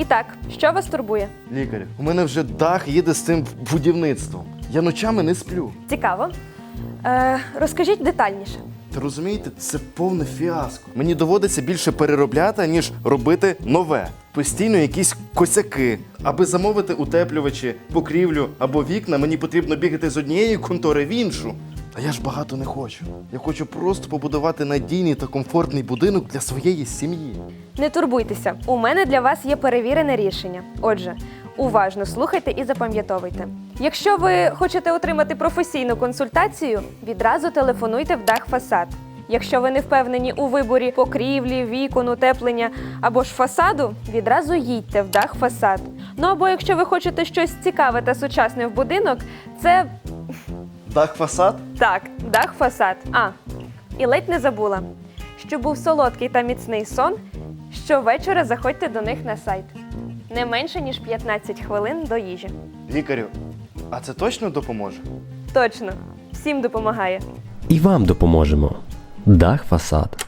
І так, що вас турбує? Лікарю, у мене вже дах їде з цим будівництвом. Я ночами не сплю. Цікаво. Е, розкажіть детальніше. Та розумієте, це повне фіаско. Мені доводиться більше переробляти, ніж робити нове. Постійно якісь косяки. Аби замовити утеплювачі, покрівлю або вікна, мені потрібно бігати з однієї контори в іншу. А я ж багато не хочу. Я хочу просто побудувати надійний та комфортний будинок для своєї сім'ї. Не турбуйтеся, у мене для вас є перевірене рішення. Отже, уважно слухайте і запам'ятовуйте. Якщо ви хочете отримати професійну консультацію, відразу телефонуйте в дах фасад. Якщо ви не впевнені у виборі покрівлі, вікон, утеплення або ж фасаду, відразу їдьте в дах фасад. Ну або якщо ви хочете щось цікаве та сучасне в будинок, це Дах фасад? так, дах фасад. А, і ледь не забула. Щоб був солодкий та міцний сон, щовечора заходьте до них на сайт. Не менше, ніж 15 хвилин до їжі. Лікарю, а це точно допоможе? Точно, всім допомагає. І вам допоможемо. Дах фасад.